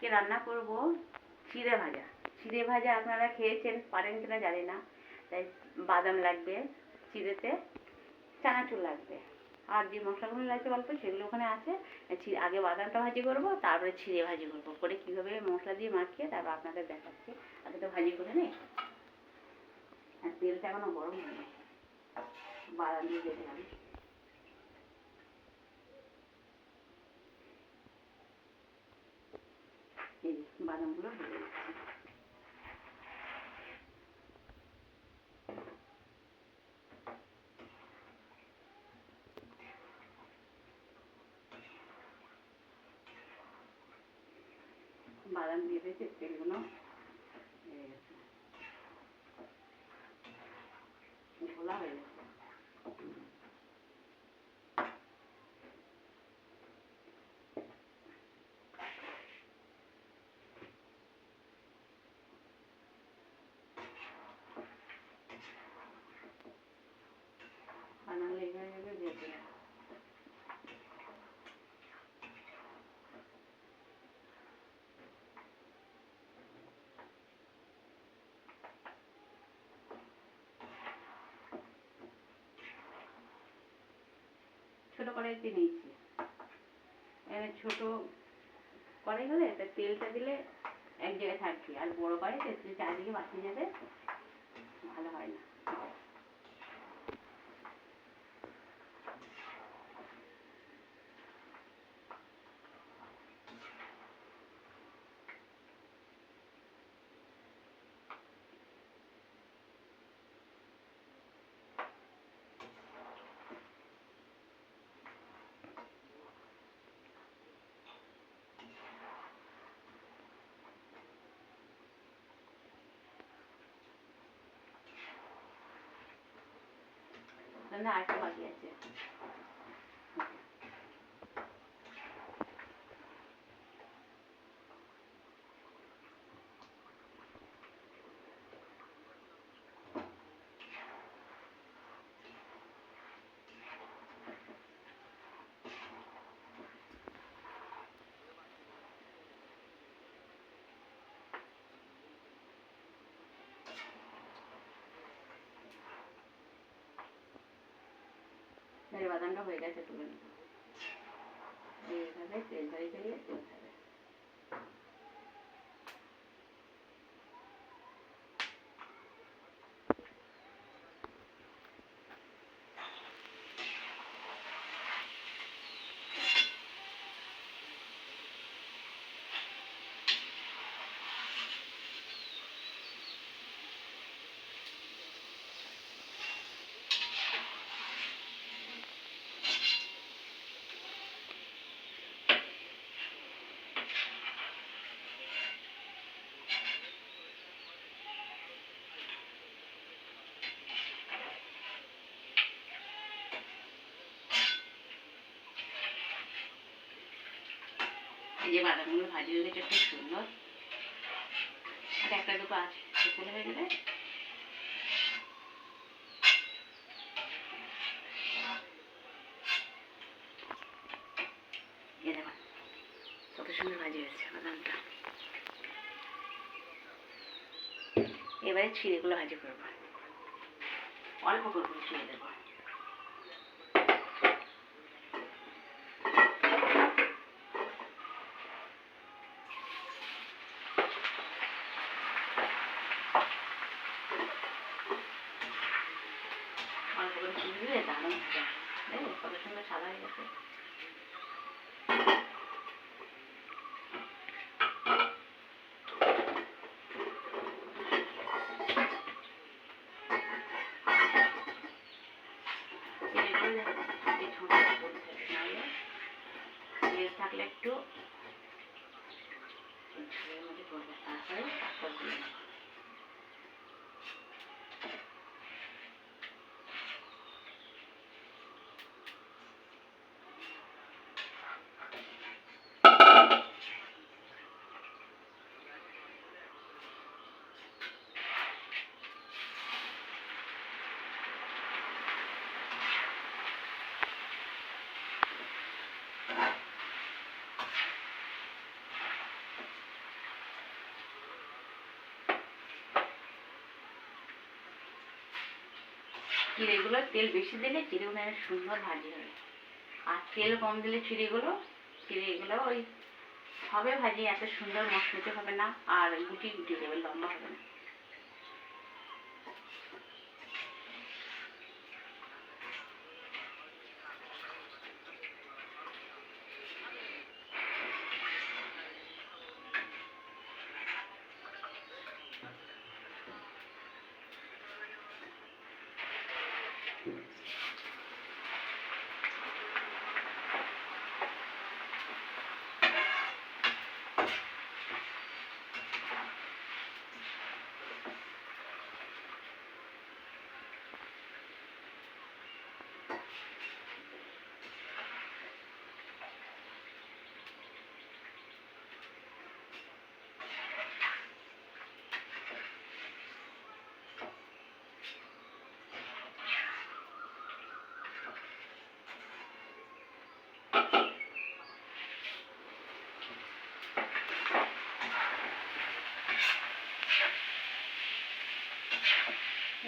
আজকে রান্না করব চিড়ে ভাজা। চিড়ে ভাজা আপনারা খেয়েছেন, পারেন কিনা জানি না। তাই বাদাম লাগবে চিড়েতে, চানাচুর লাগবে। আর যে মশলাগুলো লাগছে অল্প, সেগুলো ওখানে আছে। আগে বাদামটা ভাজি করব, তারপরে চিড়ে ভাজি করব। করে কীভাবে মশলা দিয়ে মাখিয়ে তারপর আপনাদের দেখাচ্ছি। আগে তো ভাজি করে নেই। আর তেলটা এখনও গরম হয়নি। বাদাম দিয়ে হবে এই যে বাদামগুলো ভেজে দিচ্ছি বাদাম দিয়ে দিয়েছি তেলগুলো দিলাম। ছোট কড়াইতে নিয়েছি। এখানে ছোট কড়াই হলে তা তেলটা দিলে এক জায়গায় থাকবে, আর বড় কড়াইতে চারিদিকে বাকি যাবে, ভালো হয় না। না আরেকটা বাকি আছে মেরে বাদামটা হয়ে গেছে তুলে নেব এই যে বাদামগুলো ভাজি হয়ে গেছে খুব সুন্দর? আর একটা দুটো আছে শুকনো হয়ে গেলে কত সুন্দর ভাজি হয়েছে বাদামটা। এবারে ছিঁড়েগুলো ভাজি করব। অল্প করব ছিঁড়ে দেবো। করে ছিঁড়ে দিলে দারুণ ভাজা দেখো কত সুন্দর সাদা হয়ে গেছে ছিঁড়ে চিড়েগুলো তেল বেশি দিলে চিড়েগুলো অনেক সুন্দর ভাজি হয়। আর তেল কম দিলে চিড়েগুলো চিড়েগুলো ওই হবে ভাজি এত সুন্দর মশমুচে হবে না, আর গুটি গুটি যাবে লম্বা হবে না।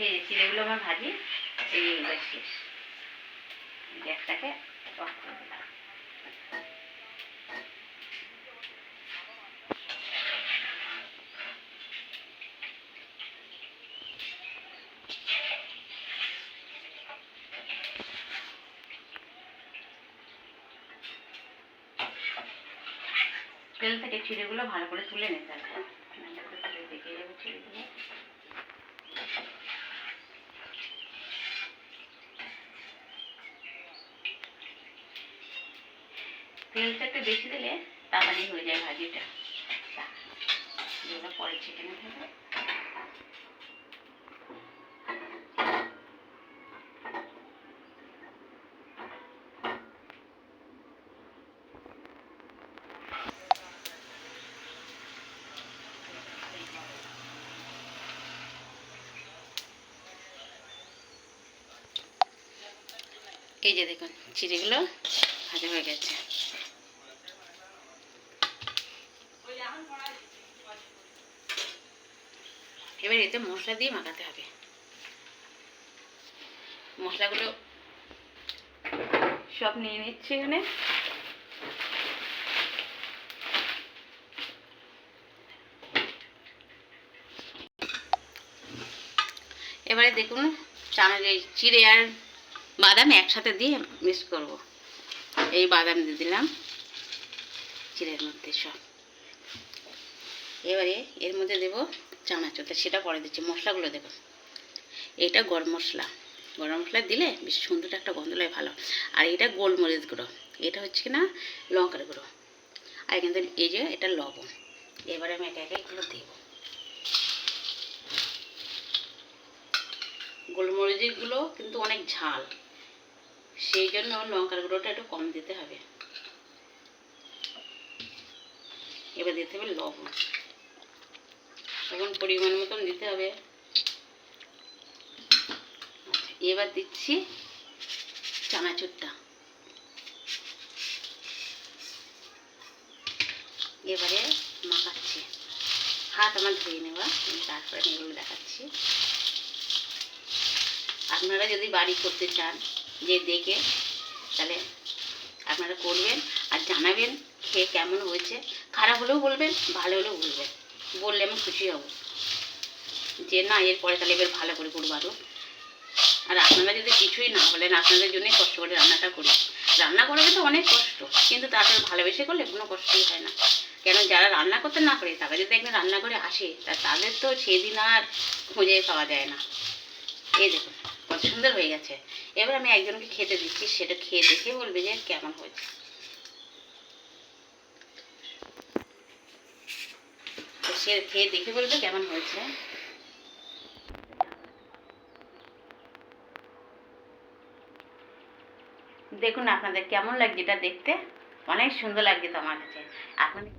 এই চিড়েগুলো আমার ভাজি, এই শেষ। গ্যাসটাকে অফ করে দিলাম। তেল থেকে চিড়েগুলো ভালো করে তুলে নিতে হবে নাহলে তো তেলে বেঁকে যাবে চিড়েগুলো তেলটা একটু বেশি দিলে তাড়াতাড়ি হয়ে যায় ভাজিটা। পরে চিকেনে দেবে। এই যে দেখুন, চিড়েগুলো ভাজা হয়ে গেছে। এবার এতে মশলা দিয়ে মাখাতে হবে। মশলাগুলো সব নিয়ে নিচ্ছে এখানে। এবারে দেখুন চামচ চিড়ে আর বাদাম একসাথে দিয়ে মিক্স করব। এই বাদাম দিয়ে দিলাম চিড়ের মধ্যে সব। এবারে এর মধ্যে দেবো চানাচুরটা সেটা পরে দিচ্ছি, মশলাগুলো দেবো। এটা গরম মশলা। গরম মশলা দিলে বেশ সুন্দর একটা গন্ধ লাগে, ভালো। আর এটা গোলমরিচ গুঁড়ো। এটা হচ্ছে না, লঙ্কার গুঁড়ো। আর কিন্তু এই যে এটা লবণ। এবারে আমি একে একে এগুলো দেবো। গোলমরিচগুলো কিন্তু অনেক ঝাল। সেই জন্য লঙ্কার গুঁড়োটা একটু কম দিতে হবে। এবার দিতে হবে লবণ। এখন পরিমাণ মতন দিতে হবে। এবার দিচ্ছি চানাচুরটা। এবারে মাখাচ্ছি। হাত আমার ধুয়ে নেওয়া আমি তারপরে এগুলো দেখাচ্ছি। আপনারা যদি বাড়ি করতে চান, যে দেখে, তাহলে আপনারা করবেন আর জানাবেন, খেয়ে কেমন হয়েছে। খারাপ হলেও বলবেন, ভালো হলেও বলবেন। বললে আমি খুশি হব। যে না এরপরে তাহলে এবার ভালো করে করব আরও আর আপনারা যদি কিছুই না বলেন, আপনাদের জন্যই কষ্ট করে রান্নাটা করি। রান্না করা তো অনেক কষ্ট, কিন্তু তারপরে ভালোবেসে করলে কোনো কষ্টই হয় না। কেন, যারা রান্না করতে না পারে তারা যদি একদিন রান্না করে আসে, তা তাদের তো সেদিন আর খুঁজে পাওয়া যায় না। এই দেখুন কত সুন্দর হয়ে গেছে। এবার আমি একজনকে খেতে দিচ্ছি, সেটা খেয়ে দেখে বলবে যে কেমন হয়েছে। সে খেয়ে দেখে বলবে কেমন হয়েছে। দেখুন আপনাদের কেমন লাগছে এটা দেখতে। অনেক সুন্দর লাগছে তো আমার কাছে। আপনাদের